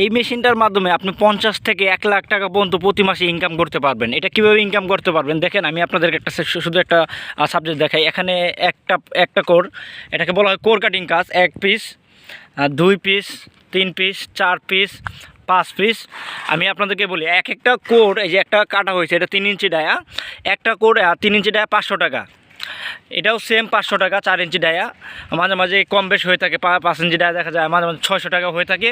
এই মেশিনটার মাধ্যমে আপনি পঞ্চাশ থেকে এক লাখ টাকা পর্যন্ত প্রতি মাসে ইনকাম করতে পারবেন। এটা কীভাবে ইনকাম করতে পারবেন? দেখেন, আমি আপনাদেরকে একটা শুধু একটা সাবজেক্ট দেখাই। এখানে একটা একটা কোর, এটাকে বলা হয় কোর কাটিং কাজ। এক পিস দুই পিস তিন পিস চার পিস পাঁচ পিস আমি আপনাদেরকে বলি, এক একটা কোড এই যে একটা কাটা হয়েছে, এটা তিন ইঞ্চি ডায়া। একটা কোড তিন ইঞ্চি ডায়া পাঁচশো টাকা। এটাও সেম পাঁচশো টাকা, চার ইঞ্চি ডায়া। মাঝে মাঝে কম বেশ হয়ে থাকে পাঁচ ইঞ্চি ডায়া দেখা যায়, মাঝে মাঝে ছয়শো টাকা হয়ে থাকে।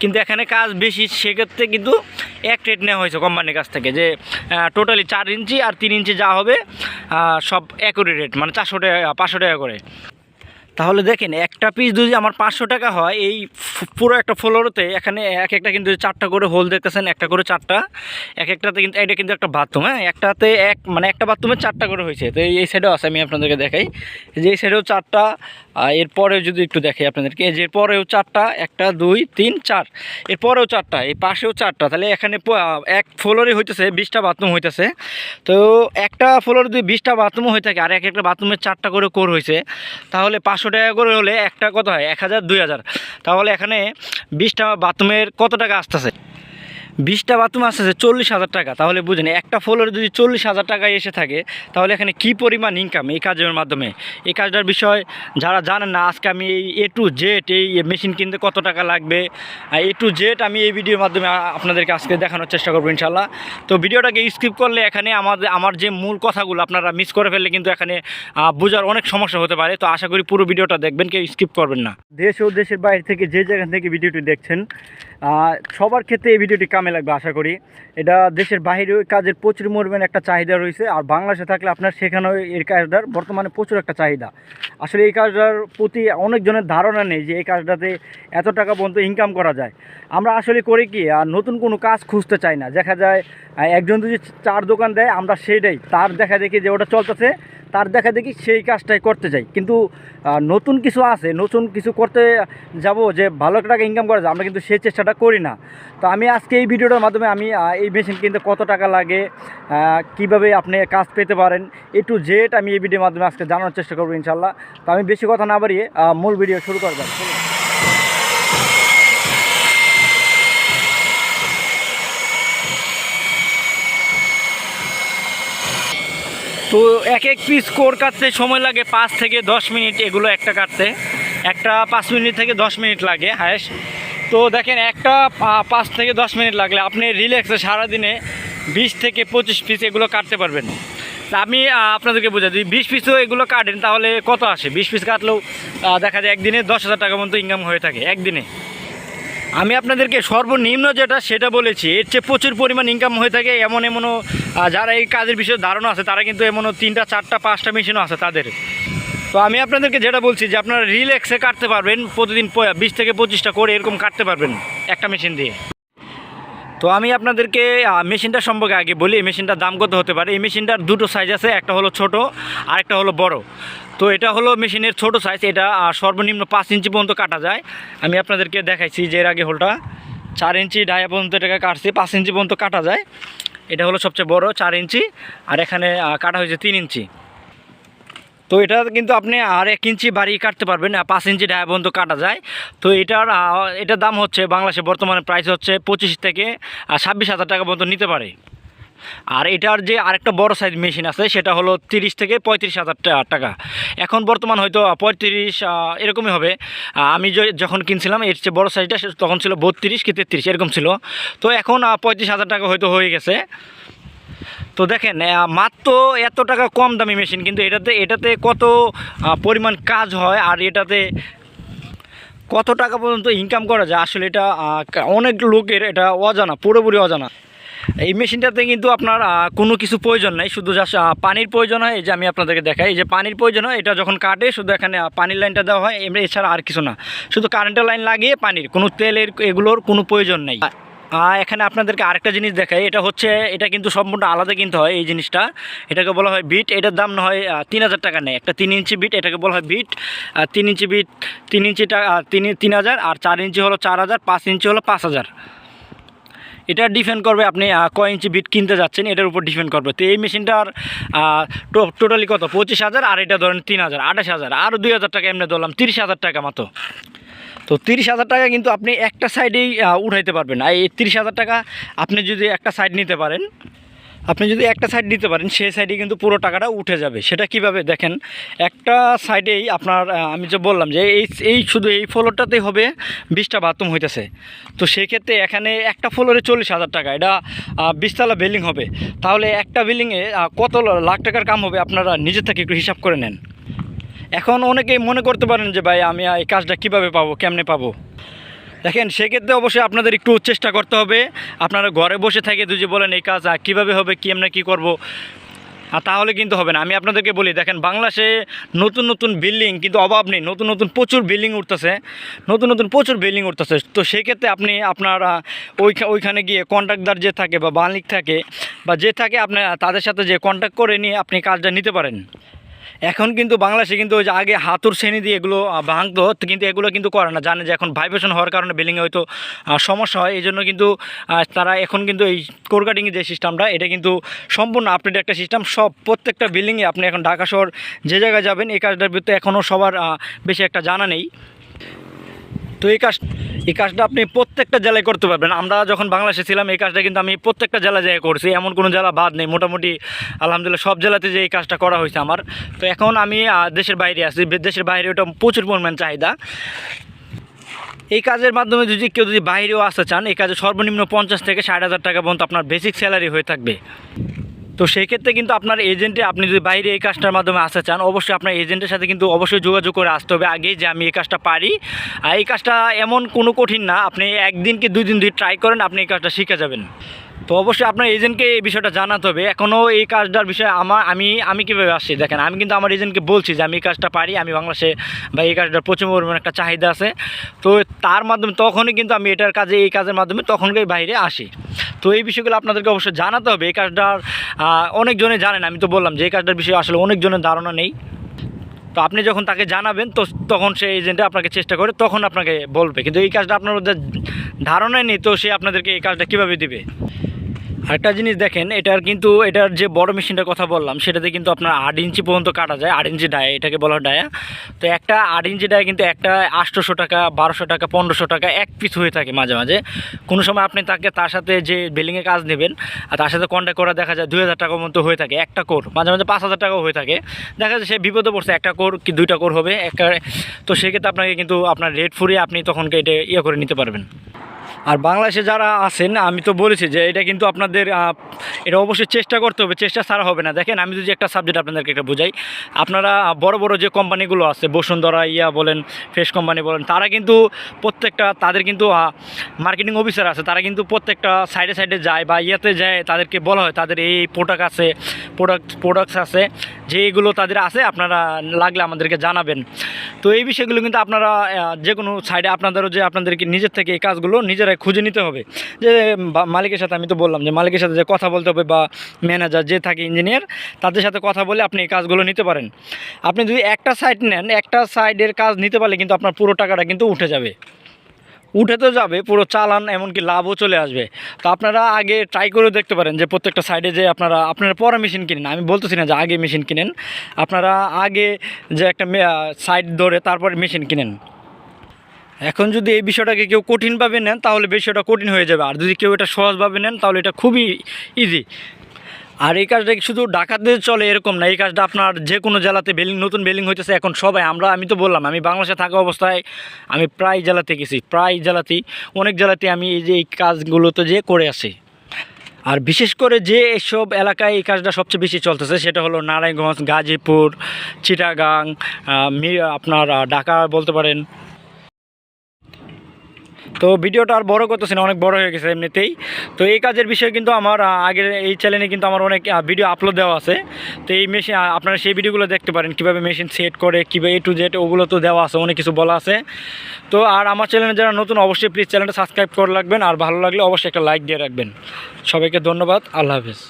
কিন্তু এখানে কাজ বেশি, সেক্ষেত্রে কিন্তু এক রেট নেওয়া হয়েছে কোম্পানির কাছ থেকে যে টোটালি চার ইঞ্চি আর তিন ইঞ্চি যা হবে সব একই রেট মানে চারশো টাকা, পাঁচশো টাকা করে। তাহলে দেখেন, একটা পিস যদি আমার পাঁচশো টাকা হয়, এই পুরো একটা ফ্লোরতে এখানে এক একটা কিন্তু চারটা করে হোল দেখতেছেন, একটা করে চারটা। এক একটাতে কিন্তু এটা কিন্তু একটা বাথরুম হ্যাঁ? একটাতে এক মানে একটা বাথরুমে চারটা করে হয়েছে। তো এই- সাইডেও আছে, আমি আপনাদেরকে দেখাই। যে এই সাইডেও চারটা আর এরপরেও যদি একটু দেখে আপনাদেরকে যে এরপরেও চারটা, একটা, দুই, তিন, চার। এরপরেও চারটা, এই পাশেও চারটা। তাহলে এখানে এক ফ্লোরে হইতেছে, বিশটা বাথরুম হইতেছে। তো একটা ফ্লোরে যদি বিশটা বাথরুম হয়ে থাকে আর এক একটা বাথরুমের চারটা করে কোর হয়েছে তাহলে পাঁচশো টাকা করে হলে একটা কত হয়? এক হাজার, দুই হাজার। তাহলে এখানে বিশটা বাথরুমের কত টাকা আসতেছে? বিশটা বাথরুম আসতেছে চল্লিশ হাজার টাকা। তাহলে বুঝেন, একটা ফ্লোরে যদি চল্লিশ হাজার টাকা এসে থাকে, তাহলে এখানে কি পরিমাণ ইনকাম এই কাজের মাধ্যমে? এই কাজটার বিষয় যারা জানেন না, আজকে আমি এই এ টু জেড এই মেশিন কিনতে কত টাকা লাগবে এ টু জেড আমি এই ভিডিওর মাধ্যমে আপনাদেরকে আজকে দেখানোর চেষ্টা করব ইনশাল্লাহ তো ভিডিওটাকে স্কিপ করলে এখানে আমাদের আমার যে মূল কথাগুলো আপনারা মিস করে ফেললে কিন্তু এখানে বোঝার অনেক সমস্যা হতে পারে। তো আশা করি পুরো ভিডিওটা দেখবেন, কেউ স্কিপ করবেন না। দেশ ও দেশের বাইরে থেকে যে জায়গা থেকে ভিডিওটি দেখছেন সবার ক্ষেত্রে এই ভিডিওটি কামে লাগবে আশা করি। এটা দেশের বাইরে ওই কাজের প্রচুর পরিমাণে একটা চাহিদা রয়েছে, আর বাংলাদেশে থাকলে আপনার সেখানেও এই কাজটার বর্তমানে প্রচুর একটা চাহিদা। আসলে এই কাজটার প্রতি অনেকজনের ধারণা নেই যে এই কাজটাতে এত টাকা পর্যন্ত ইনকাম করা যায়। আমরা আসলে করি কি, আর নতুন কোনো কাজ খুঁজতে চাই না। দেখা যায় একজন যদি চার দোকান দেয়, আমরা সেইটাই। তার দেখা দেখি যে ওটা চলতেছে, তার দেখা দেখি সেই কাজটাই করতে চাই কিন্তু নতুন কিছু আছে, নতুন কিছু করতে যাব যে ভালো টাকা ইনকাম করা যায়, আমরা কিন্তু সেই চেষ্টাটা করি না। তো আমি আজকে এই ভিডিওটার মাধ্যমে আমি এই মেশিন কিনতে কত টাকা লাগে কীভাবে আপনি কাজ পেতে পারেন, এ টু জেড আমি এই ভিডিওর মাধ্যমে আজকে জানার চেষ্টা করব ইনশাল্লাহ তো আমি বেশি কথা না বাড়িয়ে মূল ভিডিও শুরু করবেন তো এক এক পিস কোর কাটতে সময় লাগে পাঁচ থেকে দশ মিনিট, এগুলো একটা কাটতে। একটা পাঁচ মিনিট থেকে দশ মিনিট লাগে হায়েস্ট তো দেখেন, একটা পাঁচ থেকে দশ মিনিট লাগলে আপনি রিল্যাক্সে সারাদিনে বিশ থেকে পঁচিশ পিস এগুলো কাটতে পারবেন। আমি আপনাদেরকে বোঝাই যদি বিশ পিসও এগুলো কাটেন তাহলে কত আসে? বিশ পিস কাটলেও দেখা যায় একদিনে দশ হাজার টাকা মতো ইনকাম হয়ে থাকে, একদিনে। আমি আপনাদেরকে সর্বনিম্ন যেটা, সেটা বলেছি, এর চেয়ে প্রচুর পরিমাণ ইনকাম হয়ে থাকে, এমন এমনও যারা এই কাজের বিষয়ে ধারণা আছে, তারা কিন্তু এমনও তিনটা, চারটা, পাঁচটা মেশিনও আছে তাদের। তো আমি আপনাদেরকে যেটা বলছি যে আপনারা রিল্যাক্সে কাটতে পারবেন, প্রতিদিন বিশ থেকে পঁচিশটা করে এরকম কাটতে পারবেন একটা মেশিন দিয়ে। তো আমি আপনাদেরকে মেশিনটা সম্পর্কে আগে বলি, এই মেশিনটার দাম কত হতে পারে? এই মেশিনটার দুটো সাইজ আছে, একটা হলো ছোট আর একটা হলো বড়। তো এটা হলো মেশিনের ছোট সাইজ এটা সর্বনিম্ন পাঁচ ইঞ্চি পর্যন্ত কাটা যায়। আমি আপনাদেরকে দেখাইছি যে এর আগে হোলটা চার ইঞ্চি ডায়া পর্যন্ত এটাকে কাটছি, পাঁচ ইঞ্চি পর্যন্ত কাটা যায়। এটা হলো সবচেয়ে বড়, চার ইঞ্চি, আর এখানে কাটা হয়েছে তিন ইঞ্চি। তো এটা কিন্তু আপনি আর এক ইঞ্চি বাড়িয়ে কাটতে পারবেন পাঁচ ইঞ্চি ডায়া পর্যন্ত কাটা যায়। তো এটার এটার দাম হচ্ছে বাংলাদেশে বর্তমানে প্রাইস হচ্ছে পঁচিশ থেকে ছাব্বিশ হাজার টাকা পর্যন্ত নিতে পারে। আর এটার যে আরেকটা বড় সাইজ মেশিন আছে, সেটা হলো তিরিশ থেকে পঁয়ত্রিশ হাজার টাকা। এখন বর্তমান হয়তো পঁয়ত্রিশ এরকমই হবে। আমি য- যখন কিনছিলাম, এর চেয়ে বড় সাইজটা তখন ছিল বত্রিশ কি তেত্রিশ, এরকম ছিল। তো এখন পঁয়ত্রিশ হাজার টাকা হয়তো হয়ে গেছে। তো দেখেন মাত্র এত টাকা কম দামি মেশিন, কিন্তু এটাতে এটাতে কত পরিমাণ কাজ হয় আর এটাতে কত টাকা পর্যন্ত ইনকাম করা যায়, আসলে এটা অনেক লোকের এটা অজানা, পুরোপুরি অজানা। এই মেশিনটাতে কিন্তু আপনার কোনো কিছু প্রয়োজন নাই, শুধু জাস্ট পানির প্রয়োজন হয়, এই যে আমি আপনাদেরকে দেখাই, এই যে পানির প্রয়োজন হয়, এটা যখন কাটে, শুধু এখানে পানির লাইনটা দেওয়া হয় এছাড়া আর কিছু না। শুধু কারেন্টের লাইন লাগিয়ে পানির, কোনো তেলের, এগুলোর কোনো প্রয়োজন নেই। এখানে আপনাদেরকে আরেকটা জিনিস দেখাই। এটা হচ্ছে, এটা কিন্তু সম্পূর্ণ আলাদা কিনতে হয় এই জিনিসটা। এটাকে বলা হয় বিট। এটার দাম না হয় তিন হাজার টাকা নেয়। একটা তিন ইঞ্চি বিট, এটাকে বলা হয় বিট। আর তিন ইঞ্চি বিট, তিন ইঞ্চি টাকা তিন তিন হাজার। আর চার ইঞ্চি হলো চার হাজার, পাঁচ ইঞ্চি হলো পাঁচ হাজার। এটা ডিপেন্ড করবে আপনি কয় ইঞ্চি বিট কিনতে যাচ্ছেন, এটার উপর ডিপেন্ড করবে। তো এই মেশিনটার টোটালি কত? পঁচিশ হাজার, আর এটা ধরেন তিন হাজার, আঠাশ হাজার। আরও দুই হাজার টাকা এমনি ধরলাম, তিরিশ হাজার টাকা মতো তো তিরিশ হাজার টাকা কিন্তু আপনি একটা সাইডেই উঠাইতে পারবেন। আর এই তিরিশ হাজার টাকা আপনি যদি একটা সাইড নিতে পারেন, আপনি যদি একটা সাইড নিতে পারেন, সেই সাইডে কিন্তু পুরো টাকাটা উঠে যাবে। সেটা কীভাবে? দেখেন, একটা সাইডেই আপনার আমি যে বললাম যে এই এই শুধু এই ফ্লোরটাতেই হবে, বিশটা বাথরুম হইতেছে। তো সেই ক্ষেত্রে এখানে একটা ফ্লোরে চল্লিশ হাজার টাকা, এটা বিশতলা বিল্ডিং হবে। তাহলে একটা বিল্ডিংয়ে কত লাখ টাকার কাম হবে আপনারা নিজে থেকে একটু হিসাব করে নেন। এখন অনেকেই মনে করতে পারেন যে, ভাই, আমি এই কাজটা কীভাবে পাবো, কেমনে পাবো? দেখেন, সেক্ষেত্রে অবশ্যই আপনাদের একটু চেষ্টা করতে হবে। আপনারা ঘরে বসে থেকে যদি বলেন, এই কাজ কীভাবে হবে কী এমনি কী করব? আর তাহলে কিন্তু হবে না। আমি আপনাদেরকে বলি, দেখেন, বাংলাদেশে নতুন নতুন বিল্ডিং কিন্তু অভাব নেই। নতুন নতুন প্রচুর বিল্ডিং উঠতেছে। নতুন নতুন প্রচুর বিল্ডিং উঠতেছে। তো সেক্ষেত্রে আপনি আপনার ওইখানে গিয়ে কন্ট্রাক্টদার যে থাকে বা মালিক থাকে বা যে থাকে, আপনি তাদের সাথে যে কন্ট্যাক্ট করে নিয়ে আপনি কাজটা নিতে পারেন। এখন কিন্তু বাংলাদেশে কিন্তু ওই যে আগে হাতুর শ্রেণি দিয়ে এগুলো ভাঙতো, কিন্তু এগুলো কিন্তু করে না। জানে যে এখন ভাইব্রেশন হওয়ার কারণে বিল্ডিংয়ে হয়তো সমস্যা হয়। এই জন্য কিন্তু তারা এখন কিন্তু এই কোর কাটিংয়ের যে সিস্টেমটা এটা কিন্তু সম্পূর্ণ আপডেট একটা সিস্টেম সব প্রত্যেকটা বিল্ডিংয়ে আপনি এখন ঢাকা শহর যে জায়গায় যাবেন, এই কাজটার ভিতরে এখনও সবার বেশি একটা জানা নেই। তো এই কাজ এই কাজটা আপনি প্রত্যেকটা জেলায় করতে পারবেন। আমরা যখন বাংলাদেশে ছিলাম, এই কাজটা কিন্তু আমি প্রত্যেকটা জেলা জায়গায় করছি। এমন কোনো জেলা বাদ নেই। মোটামুটি আলহামদুলিল্লাহ সব জেলাতে যে এই কাজটা করা হয়েছে আমার। তো এখন আমি দেশের বাইরে আছি। দেশের বাইরে ওটা প্রচুর পরিমাণ চাহিদা। এই কাজের মাধ্যমে যদি কেউ যদি বাইরেও আসতে চান, এই কাজে সর্বনিম্ন পঞ্চাশ থেকে ষাট হাজার টাকা পর্যন্ত আপনার বেসিক স্যালারি হয়ে থাকবে। তো সেই ক্ষেত্রে কিন্তু আপনার এজেন্টে আপনি যদি বাইরে এই কাজটার মাধ্যমে আসতে চান, অবশ্যই আপনার এজেন্টের সাথে কিন্তু অবশ্যই যোগাযোগ করে আসতে হবে আগেই যে আমি এই কাজটা পারি। আর এই কাজটা এমন কোনো কঠিন না, আপনি একদিন কি দুই দিন যদি ট্রাই করেন, আপনি এই কাজটা শিখে যাবেন। তো অবশ্যই আপনার এজেন্টকে এই বিষয়টা জানাতে হবে। এখনও এই কাজটার বিষয়ে আমার আমি আমি কীভাবে আসছি দেখেন, আমি কিন্তু আমার এজেন্টকে বলছি যে আমি এই কাজটা পারি, আমি বাংলাদেশে বা এই কাজটার প্রচুর পরিমাণে একটা চাহিদা আছে। তো তার মাধ্যমে তখনই কিন্তু আমি এটার কাজে, এই কাজের মাধ্যমে তখনই বাইরে আসি। তো এই বিষয়গুলো আপনাদেরকে অবশ্যই জানাতে হবে। এই কাজটার অনেকজনে জানেন, আমি তো বললাম যে এই কাজটার বিষয়ে আসলে অনেকজনের ধারণা নেই। তো আপনি যখন তাকে জানাবেন, তো তখন সে এজেন্টে আপনাকে চেষ্টা করে, তখন আপনাকে বলবে। কিন্তু এই কাজটা আপনার ধারণাই নেই, তো সে আপনাদেরকে এই কাজটা কীভাবে দিবে? আরেকটা জিনিস দেখেন, এটার কিন্তু এটার যে বড় মেশিনটার কথা বললাম, সেটাতে কিন্তু আপনার আট ইঞ্চি পর্যন্ত কাটা যায়, আট ইঞ্চি ডায়া, এটাকে বলা হয় ডায়া। তো একটা আট ইঞ্চি ডায়া কিন্তু একটা আটশোশো টাকা, বারোশো টাকা, পনেরোশো টাকা, এক পিস হয়ে থাকে মাঝে মাঝে। কোনো সময় আপনি তাকে তার সাথে যে বিল্ডিংয়ে কাজ নেবেন, আর তার সাথে কন্ট্যাক্ট করা দেখা যায় দুই হাজার টাকার মতো হয়ে থাকে, একটা কোর, মাঝে মাঝে পাঁচ হাজার টাকাও হয়ে থাকে। দেখা যায় সে বিপদে পড়ছে, একটা কোর কি দুইটা কোর হবে, একটা তো সেক্ষেত্রে আপনাকে কিন্তু আপনার রেট ফুরিয়ে আপনি তখন এটা ইয়ে করে নিতে পারবেন। আর বাংলাদেশে যারা আছেন, আমি তো বলেছি যে এটা কিন্তু আপনাদের এটা অবশ্যই চেষ্টা করতে হবে, চেষ্টা ছাড়া হবে না। দেখেন, আমি যদি একটা সাবজেক্ট আপনাদেরকে একটা বোঝাই, আপনারা বড় বড় যে কোম্পানিগুলো আছে, বসুন্ধরা, ইয়া বলেন ফ্রেশ কোম্পানি বলেন, তারা কিন্তু প্রত্যেকটা, তাদের কিন্তু মার্কেটিং অফিসার আছে, তারা কিন্তু প্রত্যেকটা সাইডে সাইডে যায় বা ইয়াতে যায়, তাদেরকে বলা হয়, তাদের এই প্রোডাক্ট আছে প্রোডাক্ট প্রোডাক্টস আছে। যে এগুলো তাদের আছে, আপনারা লাগলে আমাদেরকে জানাবেন। তো এই বিষয়গুলো কিন্তু আপনারা যে কোনো সাইডে আপনাদেরও যে আপনাদেরকে নিজের থেকে এই কাজগুলো নিজেরাই খুঁজে নিতে হবে। যে মালিকের সাথে আমি তো বললাম যে মালিকের সাথে যে কথা বলতে হবে বা ম্যানেজার যে থাকে ইঞ্জিনিয়ার তাদের সাথে কথা বলে আপনি এই কাজগুলো নিতে পারেন। আপনি যদি একটা সাইড নেন, একটা সাইডের কাজ নিতে পারলে কিন্তু আপনার পুরো টাকাটা কিন্তু উঠে যাবে। উঠে তো যাবে, পুরো চালান এমনকি লাভও চলে আসবে। তো আপনারা আগে ট্রাই করে দেখতে পারেন যে প্রত্যেকটা সাইডে যে আপনারা আপনারা পরে মেশিন কিনেন। আমি বলতেছি না যে আগে মেশিন কিনেন। আপনারা আগে যে একটা সাইড ধরে তারপরে মেশিন কিনেন। এখন যদি এই বিষয়টাকে কেউ কঠিনভাবে নেন, তাহলে বিষয়টা কঠিন হয়ে যাবে। আর যদি কেউ এটা সহজভাবে নেন, তাহলে এটা খুবই ইজি আর এই কাজটা শুধু ডাকাতে চলে এরকম না? এই কাজটা আপনার যে কোনো জেলাতে বিল্ডিং নতুন বিল্ডিং হইতেছে এখন সবাই। আমরা, আমি তো বললাম, আমি বাংলাদেশে থাকা অবস্থায় আমি প্রায় জেলাতে গেছি, প্রায় জেলাতেই। অনেক জেলাতে আমি এই যে এই কাজগুলোতে যে করে আসি আর বিশেষ করে যে এসব এলাকায় এই কাজটা সবচেয়ে বেশি চলতেছে সেটা হলো নারায়ণগঞ্জ, গাজীপুর, চিটাগাং মি- আপনার ঢাকা বলতে পারেন তো ভিডিওটা আর বড় করতেছি না, অনেক বড় হয়ে গেছে এমনিতেই। তো এই কাজের বিষয়ে কিন্তু আমার আগের এই চ্যানেলে কিন্তু আমার অনেক ভিডিও আপলোড দেওয়া আছে। তো এই মেশিন আপনারা সেই ভিডিওগুলো দেখতে পারেন, কীভাবে মেশিন সেট করে, কীভাবে এ টু জেড ওগুলো তো দেওয়া আছে, অনেক কিছু বলা আছে। তো আর আমার চ্যানেলে যারা নতুন, অবশ্যই প্লিজ চ্যানেলটা সাবস্ক্রাইব করে রাখবেন, আর ভালো লাগলে অবশ্যই একটা লাইক দিয়ে রাখবেন। সবাইকে ধন্যবাদ, আল্লাহ হাফেজ।